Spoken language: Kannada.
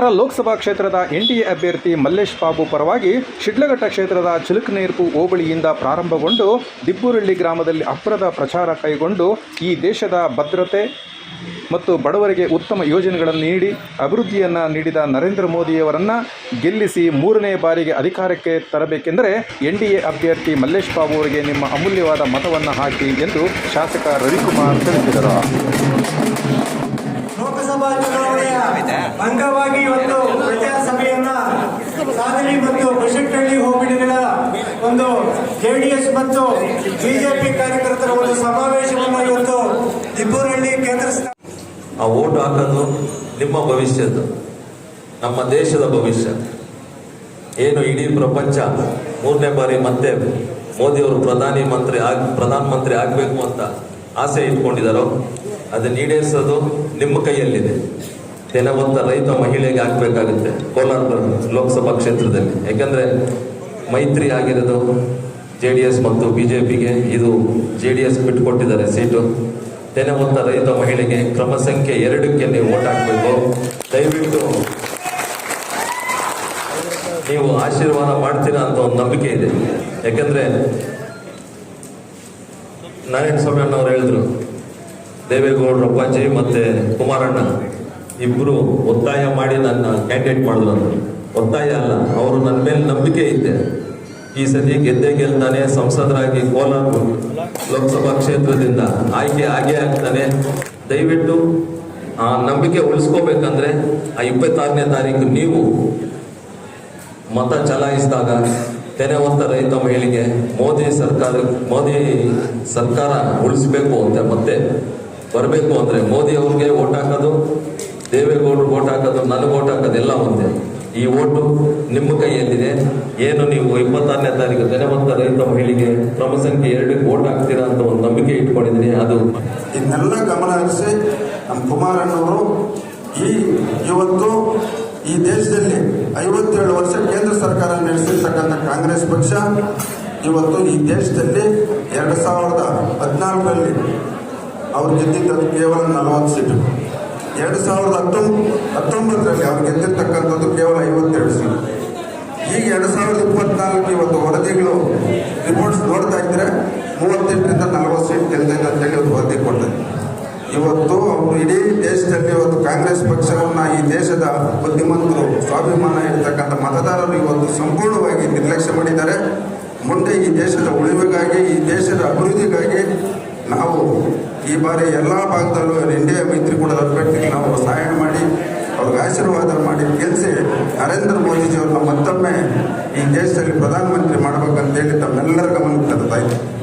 ಕೋಲಾರ ಲೋಕಸಭಾ ಕ್ಷೇತ್ರದ ಎನ್ಡಿಎ ಅಭ್ಯರ್ಥಿ ಮಲ್ಲೇಶ್ ಬಾಬು ಪರವಾಗಿ ಶಿಡ್ಲಘಟ್ಟ ಕ್ಷೇತ್ರದ ಚಿಲುಕನೇರ್ಪು ಹೋಬಳಿಯಿಂದ ಪ್ರಾರಂಭಗೊಂಡು ದಿಬ್ಬುರಳ್ಳಿ ಗ್ರಾಮದಲ್ಲಿ ಅಪ್ರದ ಪ್ರಚಾರ ಕೈಗೊಂಡು ಈ ದೇಶದ ಭದ್ರತೆ ಮತ್ತು ಬಡವರಿಗೆ ಉತ್ತಮ ಯೋಜನೆಗಳನ್ನು ನೀಡಿ ಅಭಿವೃದ್ಧಿಯನ್ನು ನೀಡಿದ ನರೇಂದ್ರ ಮೋದಿಯವರನ್ನು ಗೆಲ್ಲಿಸಿ ಮೂರನೇ ಬಾರಿಗೆ ಅಧಿಕಾರಕ್ಕೆ ತರಬೇಕೆಂದರೆ ಎನ್ ಡಿ ಎ ಅಭ್ಯರ್ಥಿ ಮಲ್ಲೇಶ್ ಬಾಬು ಅವರಿಗೆ ನಿಮ್ಮ ಅಮೂಲ್ಯವಾದ ಮತವನ್ನು ಹಾಕಿ ಎಂದು ಶಾಸಕ ರವಿಕುಮಾರ್ ತಿಳಿಸಿದರು. ಅಂಗವಾಗಿ ಇವತ್ತು ಪ್ರಚಾರ ಸಭೆಯನ್ನ ಸಾಗಲಿ ಮತ್ತು ಬಶೆಟ್ಟಹಳ್ಳಿ ಹೋಬಳಿಗಳ ಒಂದು ಜೆಡಿಎಸ್ ಮತ್ತು ಬಿಜೆಪಿ ಕಾರ್ಯಕರ್ತರ ಒಂದು ಸಮಾವೇಶವನ್ನು ಇವತ್ತು ದಿಬ್ಬೂರಹಳ್ಳಿ ಕೇಂದ್ರ ಆ ಓಟ್ ಹಾಕೋದು ನಿಮ್ಮ ಭವಿಷ್ಯದ್ದು ನಮ್ಮ ದೇಶದ ಭವಿಷ್ಯ. ಏನು ಇಡೀ ಪ್ರಪಂಚ ಮೂರನೇ ಬಾರಿ ಮತ್ತೆ ಮೋದಿಯವರು ಪ್ರಧಾನಿ ಮಂತ್ರಿ ಆಗ್ ಪ್ರಧಾನ ಮಂತ್ರಿ ಆಗಬೇಕು ಅಂತ ಆಸೆ ಇಟ್ಕೊಂಡಿದ್ದಾರೋ ಅದನ್ನ ಈಡೇರಿಸೋದು ನಿಮ್ಮ ಕೈಯಲ್ಲಿದೆ. ದಿನವಂತ ರೈತ ಮಹಿಳೆಗೆ ಆಗ್ಬೇಕಾಗುತ್ತೆ ಕೋಲಾರ ಲೋಕಸಭಾ ಕ್ಷೇತ್ರದಲ್ಲಿ. ಯಾಕಂದ್ರೆ ಮೈತ್ರಿ ಆಗಿರೋದು ಜೆ ಡಿ ಎಸ್ ಮತ್ತು ಬಿಜೆಪಿಗೆ ಇದು ಜೆ ಡಿ ಎಸ್ ಬಿಟ್ಟುಕೊಟ್ಟಿದ್ದಾರೆ ಸೀಟು. ದಿನವಂತ ರೈತ ಮಹಿಳೆಗೆ ಕ್ರಮ ಸಂಖ್ಯೆ ಎರಡಕ್ಕೆ ನೀವು ಓಟ್ ಹಾಕಬೇಕು. ದಯವಿಟ್ಟು ನೀವು ಆಶೀರ್ವಾದ ಮಾಡ್ತೀರಾ ಅಂತ ಒಂದು ನಂಬಿಕೆ ಇದೆ. ಯಾಕಂದ್ರೆ ನಾರಾಯಣ ಸ್ವಾಮಿ ಅಣ್ಣವ್ರು ಹೇಳಿದ್ರು ದೇವೇಗೌಡರು ಅಪ್ಪಾಜಿ ಮತ್ತೆ ಕುಮಾರಣ್ಣ. ಇಬ್ರು ಒತ್ತಾಯ ಮಾಡಿ ನನ್ನ ಕ್ಯಾಂಡಿಡೇಟ್ ಮಾಡಿದ್ರು ಒತ್ತಾಯ ಅಲ್ಲ, ಅವರು ನನ್ನ ಮೇಲೆ ನಂಬಿಕೆ ಇದೆ ಈ ಸತಿ ಗೆದ್ದೇ ಗೆಲ್ತಾನೆ, ಸಂಸದರಾಗಿ ಕೋಲಾರ ಲೋಕಸಭಾ ಕ್ಷೇತ್ರದಿಂದ ಆಯ್ಕೆ ಆಗೇ ಆಗ್ತಾನೆ. ದಯವಿಟ್ಟು, ಆ, ನಂಬಿಕೆ ಉಳಿಸ್ಕೋಬೇಕಂದ್ರೆ ಆ ಇಪ್ಪತ್ತಾರನೇ ತಾರೀಕು ನೀವು ಮತ ಚಲಾಯಿಸಿದಾಗ ತೆನೆವಂತ ರೈತ ಮಹಿಳೆಗೆ ಮೋದಿ ಸರ್ಕಾರ ಮೋದಿ ಸರ್ಕಾರ ಉಳಿಸ್ಬೇಕು ಅಂತ ಮತ್ತೆ ಬರಬೇಕು ಅಂದರೆ ಮೋದಿ ಅವ್ರಿಗೆ ಓಟ್ ಹಾಕೋದು ದೇವೇಗೌಡರು ಓಟ್ ಹಾಕೋದು ನನಗೆ ಓಟ್ ಹಾಕೋದು ಎಲ್ಲ ಒಂದೇ. ಈ ಓಟು ನಿಮ್ಮ ಕೈಯಲ್ಲಿದೆ. ಏನು ನೀವು ಇಪ್ಪತ್ತಾರನೇ ತಾರೀಕು ಧನವಂತ ರೈತ ಮಹಿಳೆಗೆ ಕ್ರಮ ಸಂಖ್ಯೆ ಎರಡಕ್ಕೆ ಓಟ್ ಹಾಕ್ತೀರಾ ಅಂತ ಒಂದು ನಂಬಿಕೆ ಇಟ್ಕೊಂಡಿದ್ದೀನಿ. ಅದು ಇದನ್ನೆಲ್ಲ ಗಮನ ಹರಿಸಿ ನಮ್ಮ ಕುಮಾರಣ್ಣವರು, ಈ ಇವತ್ತು ಈ ದೇಶದಲ್ಲಿ ಐವತ್ತೇಳು ವರ್ಷ ಕೇಂದ್ರ ಸರ್ಕಾರ ನಡೆಸಿರ್ತಕ್ಕಂಥ ಕಾಂಗ್ರೆಸ್ ಪಕ್ಷ, ಇವತ್ತು ಈ ದೇಶದಲ್ಲಿ ಎರಡು ಸಾವಿರದ ಹದಿನಾಲ್ಕರಲ್ಲಿ ಅವ್ರು ಗೆದ್ದಿದ್ದದು ಕೇವಲ ನಲವತ್ತು ಸೀಟು. ಎರಡು ಸಾವಿರದ ಹತ್ತೊಂಬತ್ತು, ಹತ್ತೊಂಬತ್ತರಲ್ಲಿ ಅವ್ರು ಗೆದ್ದಿರ್ತಕ್ಕಂಥದ್ದು ಕೇವಲ ಐವತ್ತೆರಡು ಸೀಟು. ಈಗ ಎರಡು ಸಾವಿರದ ಇಪ್ಪತ್ನಾಲ್ಕು ಇವತ್ತು ವರದಿಗಳು ರಿಪೋರ್ಟ್ಸ್ ನೋಡ್ತಾ ಇದ್ರೆ ಮೂವತ್ತೆಂಟರಿಂದ ನಲವತ್ತು ಸೀಟ್ ಅಂತ ಅಂತೇಳಿ ಒಂದು ವರದಿ ಕೊಡ್ತಾರೆ. ಇವತ್ತು ಅವರು ಇಡೀ ದೇಶದಲ್ಲಿ ಇವತ್ತು ಕಾಂಗ್ರೆಸ್ ಪಕ್ಷವನ್ನ ಈ ದೇಶದ ಬುದ್ಧಿಮಂತರು, ಸ್ವಾಭಿಮಾನ ಇರ್ತಕ್ಕಂಥ ಮತದಾರರು ಇವತ್ತು ಸಂಪೂರ್ಣವಾಗಿ ನಿರ್ಲಕ್ಷ್ಯ ಮಾಡಿದ್ದಾರೆ. ಮುಂದೆ ಈ ದೇಶದ ಉಳಿವಿಗಾಗಿ, ಈ ದೇಶದ ಅಭಿವೃದ್ಧಿಗಾಗಿ ನಾವು ಈ ಬಾರಿ ಎಲ್ಲ ಭಾಗದಲ್ಲೂ ಎನ್ ಡಿ ಮೈತ್ರಿಕೂಟದ ಅಭ್ಯರ್ಥಿಗೆ ನಾವು ಸಹಾಯ ಮಾಡಿ ಅವ್ರಿಗೆ ಆಶೀರ್ವಾದ ಮಾಡಿ ಗೆಲ್ಲಿಸಿ ನರೇಂದ್ರ ಮೋದಿಜಿಯವ್ರನ್ನ ಮತ್ತೊಮ್ಮೆ ಈ ದೇಶದಲ್ಲಿ ಪ್ರಧಾನಮಂತ್ರಿ ಮಾಡ್ಬೇಕಂತೇಳಿ ತಮ್ಮೆಲ್ಲರ ಗಮನಕ್ಕೆ ತರ್ತಾ ಇದ್ದೀನಿ